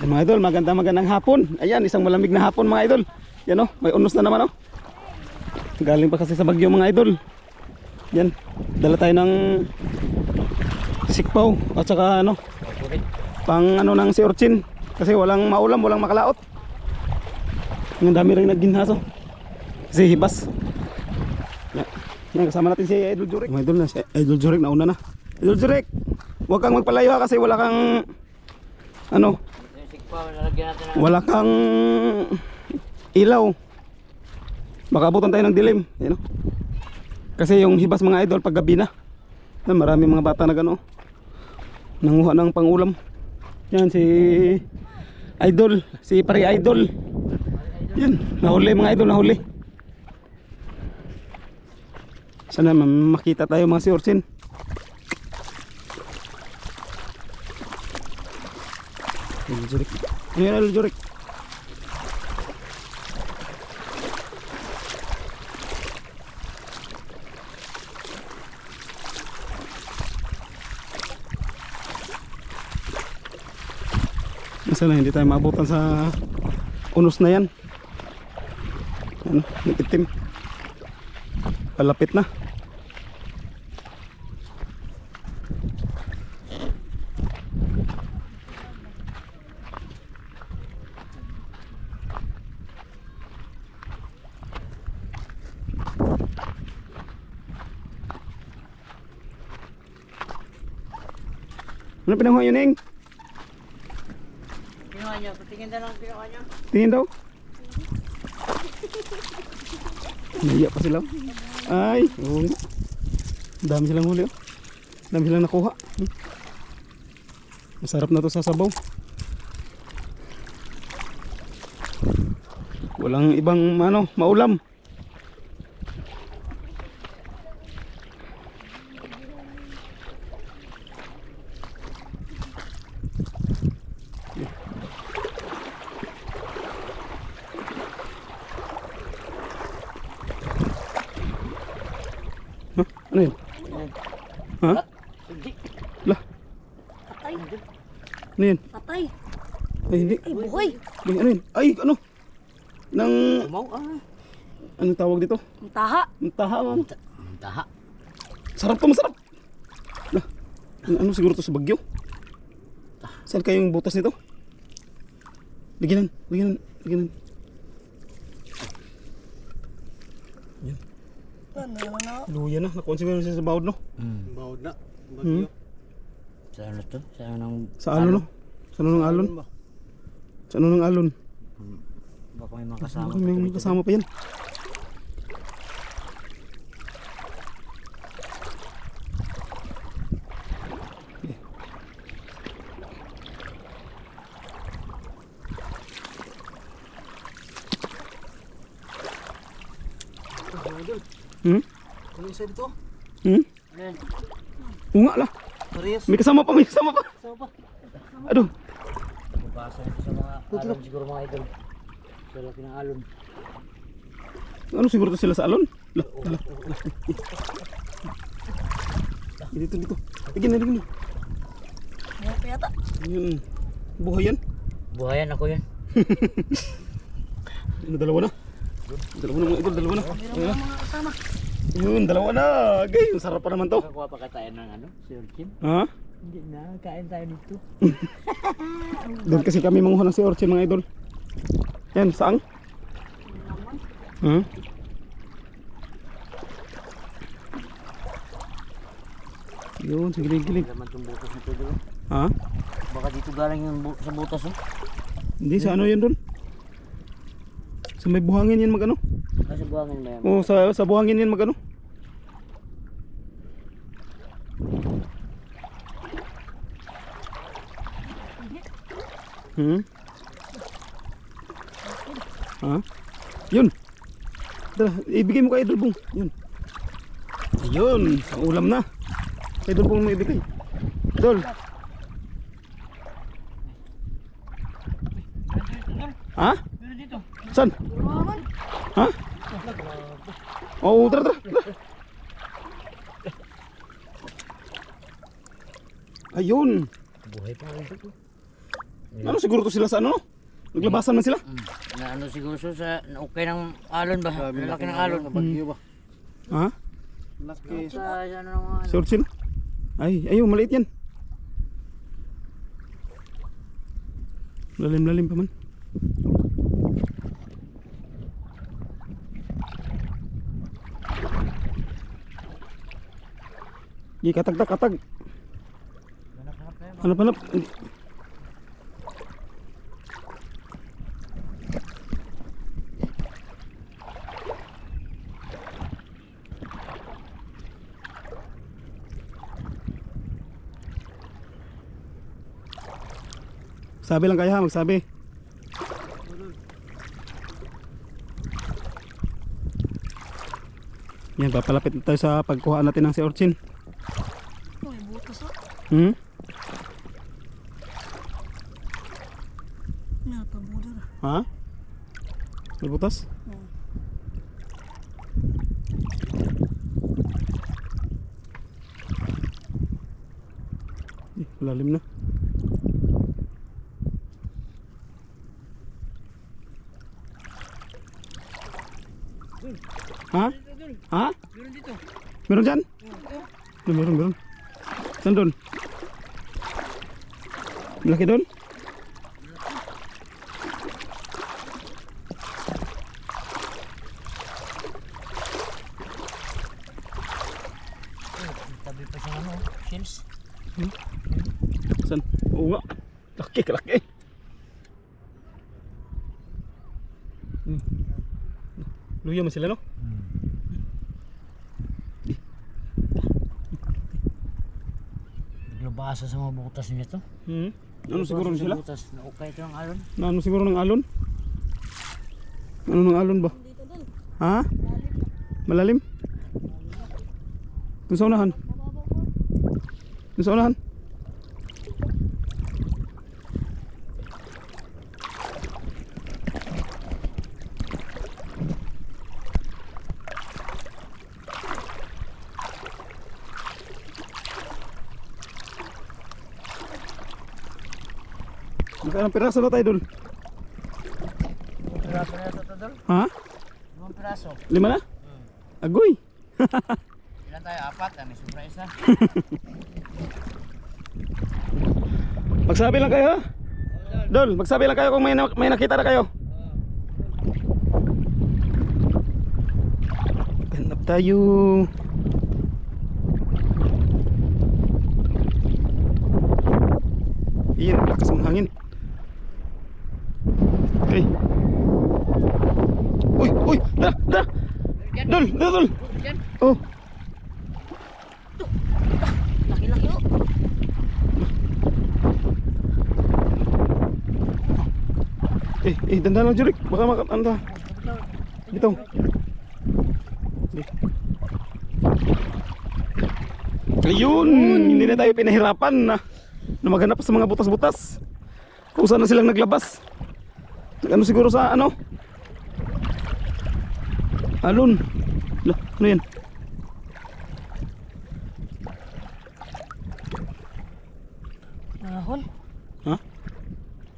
Yan, mga idol, maganda magandang hapon. Ayan, isang malamig na hapon mga idol. Yan oh, may unos na naman oh. Galing pa kasi sa bagyo mga idol. Yan, dala tayo ng sikpaw at saka ano, pang ano ng si Orchin. Kasi walang maulam, walang makalaot. Ang dami rin nagginhaso. Kasi hibas. Yan, yan, kasama natin si Idol Jurek. Mga idol na, si Idol Jurek nauna na. Idol Jurek, huwag kang magpalayo ha kasi wala kang ano, wala kang ilaw. Baka abutan tayo ng dilim. Yan, oh. Kasi yung hibas mga idol pag gabi na. Marami mga bata na gano. Nanguha ng pangulam. Yan si idol, si pare idol. Yan, nahuli mga idol, nahuli. Sana ma- makita tayo mga si Orsin. Idol Jurik. Ano yan, Idol Jurik? Sana hindi tayo maabutan sa unos na yan. Ano, nagitim. Palapit na. Pinanguha yun, Eng? Kinuha niyo, patingin daw ng kinuha niyo. Tingin daw. Naiya pa sila. Ay, oo nga. Dami silang huli. Oh. Dami silang nakuha. Masarap na to sa sabaw. Walang ibang ano, maulam. Huh? Ano yun? Ha? Hindi. Lah, Patay. ano yun? Patay. Ay, hindi. Ay, buhay. Ay, ano yun? Ay, ano? Nang, Umaw ah. anong tawag dito? Ang taha. Ang taha, ma'am. Taha. Sarap to, masarap. Lah, ano, ano siguro to sa bagyo? Saan kayong butas nito? Liginan, liginan, liginan. Luya na, nakuha siguro siya sa bawod, no? Hmm. Bawod na. Hmm? Sa ano to? Sa anong... Sa alon, no? Sa ano ng alon? Sa ano ng alon? Baka may mga kasama. Baka may mga kasama pa yan. Hmm? Ano isa dito? Hmm? Ayan. Unga lah. Parehas. May kasama pa, may kasama pa. Sama pa. Aduh. Bubasa nito sa mga alon siguro mga idol. Sa laki ng alon. Ano siguro to sila sa alon? Lah, lah. Dito, dito. Lagyan na, na. Buhay pa yata. Yun. Buhay yan. Buhayan ako yan. Ano, dalawa na. Dalawa na mga idol, dalawa na. Ayan. mga kasama. Yun, dalawa na. Gay, ang sarap pa naman to. Nakakuha pa ka tayo ng ano? Sirkin? Ha? Hindi na. Kain tayo dito. Doon kasi kami manguha ng si Orchid mga idol. Yan, saang? Ha? Yun, sa gilig-gilig. Hindi naman itong butas nito doon. Ha? Baka dito galing yung bu- sa butas oh. Hindi, sa ano yun doon? Sa may buhangin yan mag ano? Kasi buhangin ba yan? Oo, sa, sa buhangin yan mag Hmm? Ha? Yun. Tara, ibigay mo kay Idol Bong. Yun. Ayun, ulam na. Kay Idol mo ibigay. Idol. Ha? Saan? Ha? Oh, tara, tara. tara. Ayun. Buhay pa rin ito. Ano siguro to sila sa ano? Naglabasan man sila? Mm. Na ano siguro so sa na okay ng alon ba? Lalaki ng alon. Bagyo ba? Ha? Laki. Sa ano ng ano. Si Urchin? Ay, ayaw, maliit yan. Lalim-lalim pa man. Di katag tak katag. Hanap-hanap Sabi lang kayo ha, magsabi. Yan, papalapit na tayo sa pagkuha natin ng si Orchin. Oh. Hmm? Napabudar. Ha? May butas? Hmm. Eh, lalim na. Ha? Ha? Meron dito. Meron dyan? Meron, meron, meron. Saan doon? Malaki doon? Tabi pa sa ano, shells. Saan? Oo nga. Laki, kalaki. Hmm. Luya man sila, no? Naglabasa sa mga butas niya to. Hmm. Ano siguro sila? Butas na okay ito ng alon. Na ano siguro ng alon? Ano ng alon ba? Dun. Ha? Malalim? Doon sa unahan? Doon sa unahan? Magkano piraso na tayo? Limang piraso na ito tol. Ha? Limang piraso. Lima na? Hmm. Agoy! Ilan tayo? Apat. Ah, may sobra isa. Magsabi lang kayo ha? Dol, magsabi lang kayo kung may, na- may nakita na kayo. Ganap tayo. Iyan, lakas ng hangin. Okay. Uy, uy, dala, dala. Dala, dol. Diyan. Oh, Laki-laki oh. eh, eh, dandan lang Jurik. Baka makat, anda. Dito. Di. Ayun, hindi na tayo pinahirapan na, na maghanap sa mga butas-butas. Kung saan na silang naglabas. Ano siguro sa ano? Alon. La, ano yan? Nahon. Ha?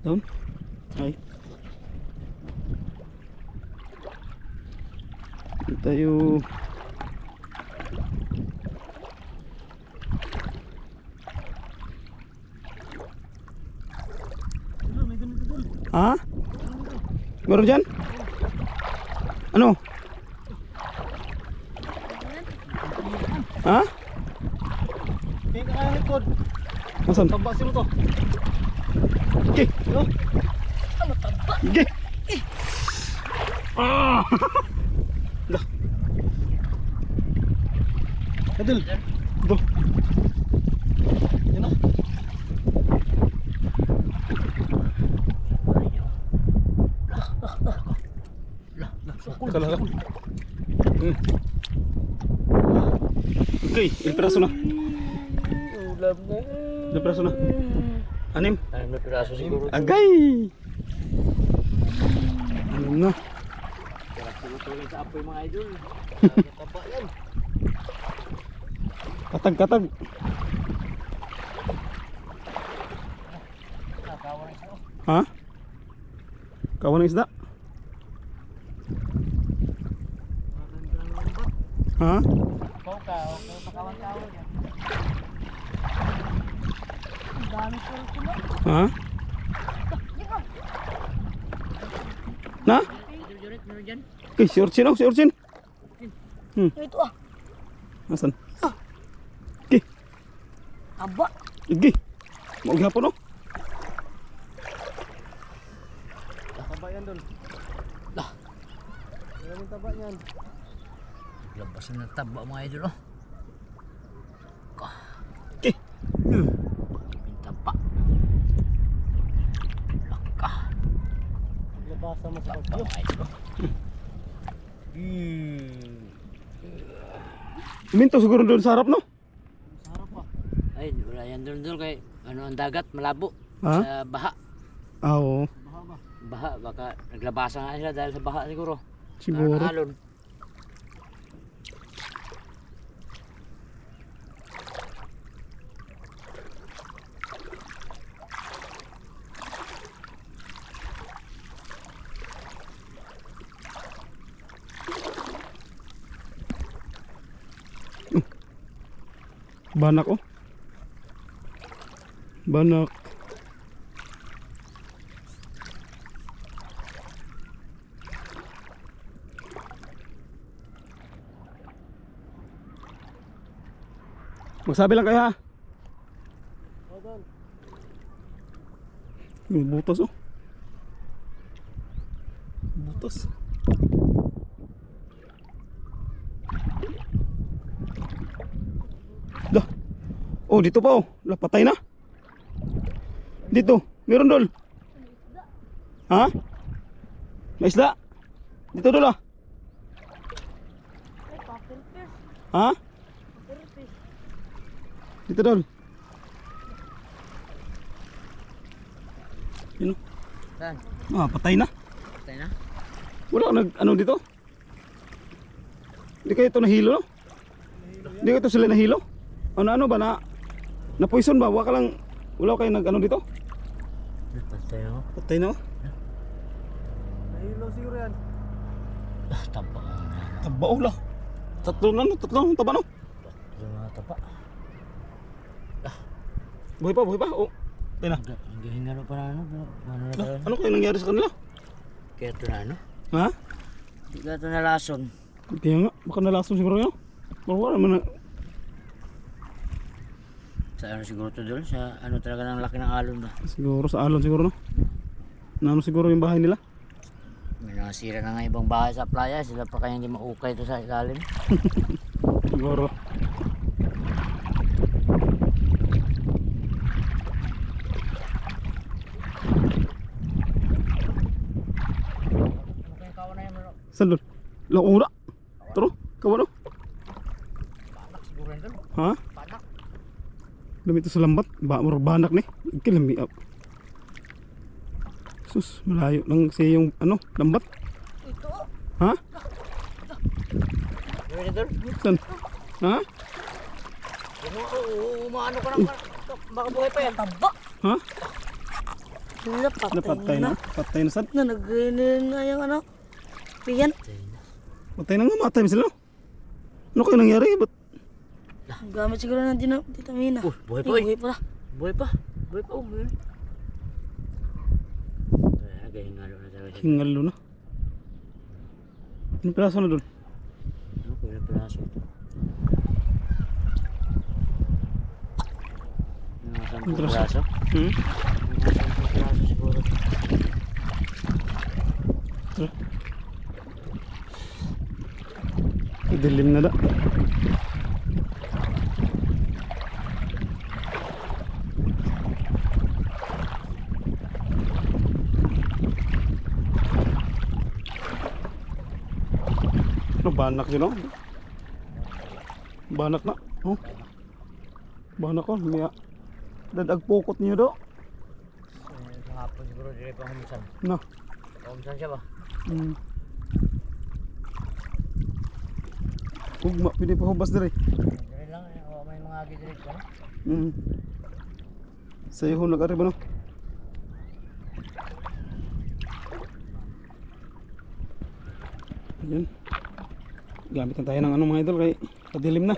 Doon? Ay. Dito tayo. Ha? Meron dyan? Ano? Ha? Hindi ka kaya likod. Nasaan? Taba sila to. Okay. Yo. Okay. Ah! Dah. Adil. Ito. Yan na. Kala ka. Hmm. Okay, ilang piraso na? Ulam na. Ilang piraso na? Anim? Anim na piraso siguro. Agay! Anim na. Talaga sa apoy mga idol. Taba yan. Isa. oh. Ha? Kawan ng isda? Ha? Ikaw ka, okay, makawan-kawan yan. Ang dami ko rin kulo. Ha? Na? Idol Joret, meron dyan. Eh, si Urchin oh, si Urchin. Ito ah. Nasaan? Okay, Aba. igi. Maug hapon oh. Taba yan dol. Lah. Maraming taba yan. Labasan na taba mga idol oh. Pinta pa. Laka. Labasa mo sa pagyo. mga idol oh. Hmm. Minto siguro doon sa harap no? Sa harap pa. Ay, wala yan doon doon kay ano ang dagat malabo. Ha? Sa baha. Ah, oo. Baha ba? Baha baka naglabasa nga sila dahil sa baha siguro. Siguro. Alon. Banak oh. Banak. Magsabi lang kayo ha. May butas oh. Butas. Dah. Oh, dito pa oh. Lah, patay na. Dito. Meron dol. Ha? May isda. Dito dol ah. Ha? Dito dol. Yun oh. Saan? Ah, patay na. Patay na? Wala nag ano dito? Hindi kayo ito nahilo no? Hindi kayo ito sila nahilo? Ano ano ba na na poison ba? Wala ka lang wala kayo nag ano dito? Patay na. Patay na. oh. Nahilo siguro yan. Ah, taba na. Taba oh, la. Tatlo na no, tatlo ang taba no. Yung mga taba. Buhay pa, buhay pa. Oh. Patay na. Ang gahingalo pa na ano. Ano na tayo? ano kayo nangyari sa kanila? Kaya ito na ano? Ha? Hindi ka ito nalason. Kaya nga, baka nalason siguro yun. Pero wala naman na. Sa ano siguro ito doon? Sa ano talaga ng laki ng alon ba? Siguro sa alon siguro no. Nano siguro yung bahay nila. May nasira na nga ibang bahay sa playa. Sila pa kaya hindi maukay ito sa ilalim. Siguro. Ano na? Ano? Doon? Laura. Taro, kawan no? Panak siguro yan doon. Ha? Dami ito sa lambat. Ba, murag banak ni. Kilami up. Sus, malayo lang siya yung ano, lambat. Ito. Ha? Na. Saan? Ha? Umaano ka naman. Baka buhay pa yan. Taba. Ha? Wala, patay, Napatay na. Patay na saan? Na, nag-ganyan nga yung ano. Piyan. Patay na nga, matay sila. Ano kayo nangyari? Ba't Gamit siguro ng dina, vitamina. Uh, buhay pa Ay, buhay pala. Buhay pa. Buhay pa. Oh, buhay. Kaya gahingalo na talaga hingalo na? Ano piraso na doon? Ano ko yung piraso ito? Mga sampung Piraso. piraso? Hmm? Mga sampung piraso siguro. Dilim na da. No, banak yun, no? Banak na. Oh. Banak ko, oh. miya. Dadag niyo do. Hapon siguro dire pa humsan. No. Humsan siya ba? Hmm. Ugma, pwede pa hubas dire. Dire lang, may mga agi dire ko. Hmm. Sa'yo ho nag-arriba no? Ayan. Gamit na tayo ng ano mga idol kay padilim na.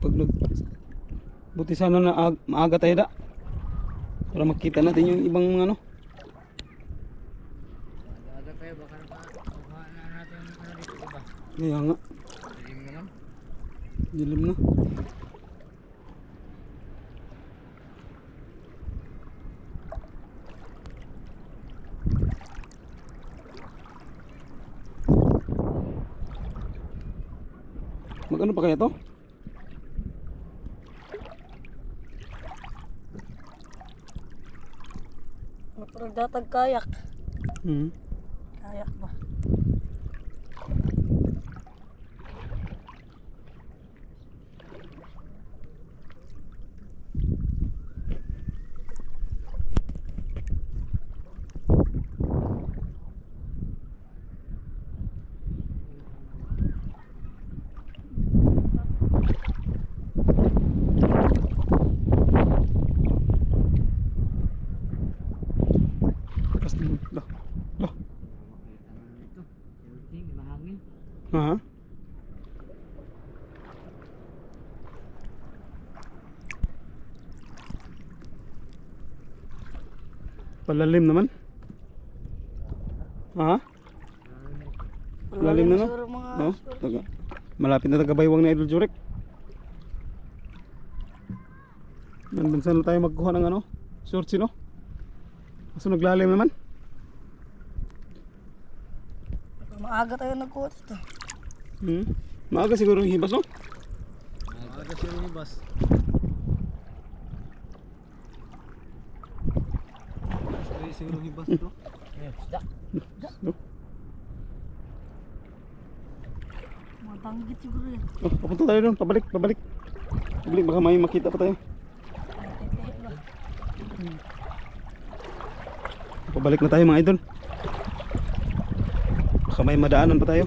Pag nag Buti sana na ag- maaga tayo da. Para makita natin yung ibang mga ano. Aga kayo, baka nakuha na natin ano dito ba? Kaya nga, Dilim naman. dilim na. Magano pa kaya to? Napragdatag kayak. Hmm. Kayak ba? Everything, mahangin. Ha? Palalim naman. Ha? Lalim na no? No? Taga. Malapit na tagabaywang na Idol Jurek. Nandun saan tayo magkuha ng ano? Shorts no? Kaso naglalim naman. Maaga tayo nagkuha dito. Hmm. Maaga siguro yung hibas no? Aga siya yung. Ay, siguro yung bus to. Ayun, isda. no? Mga tanggit siguro yan. Oh, papunta tayo doon, pabalik, pabalik. Pabalik, baka may makita pa tayo. Pabalik na tayo mga idol. Baka may madaanan pa tayo.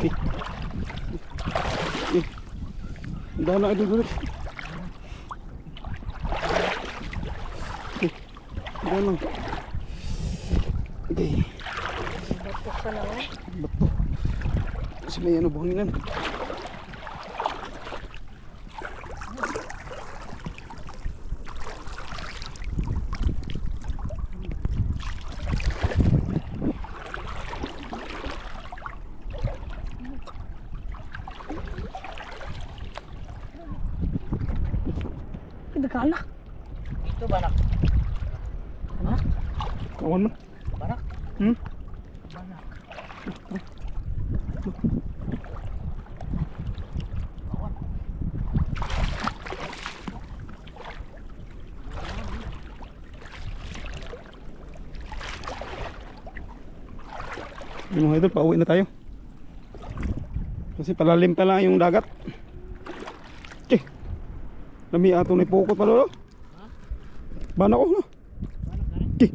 Okay. Eh. Dahan na idol balik. Okay. Dahan lang. Okay. Batok ka na oh. Bato. Kasi may ano buhanginan. Kita ka anak. Ito, banak. Anak? Kawan mo. Banak. Hmm? Banak. Yung mga idol, pauwi na tayo. Kasi palalim pa lang yung dagat. Lami ato na ipukot pa lolo. Bana ko no. Che.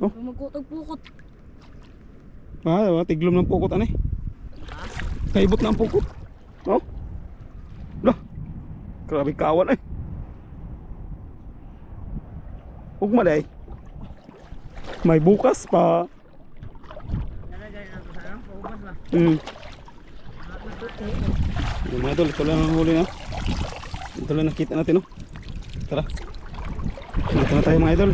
Magkutag-pukot. Ah, ah, tiglom ng pukot ani. Kaibot na ang pukot. No? Lah. Grabe kawan eh. Ugma day. May bukas pa. Nalagay na sa ano? Paubas ba? Hmm. Yung mga idol, ito lang ang huli na. Ito lang nakita natin, no? Tara. Dito na tayo mga idol.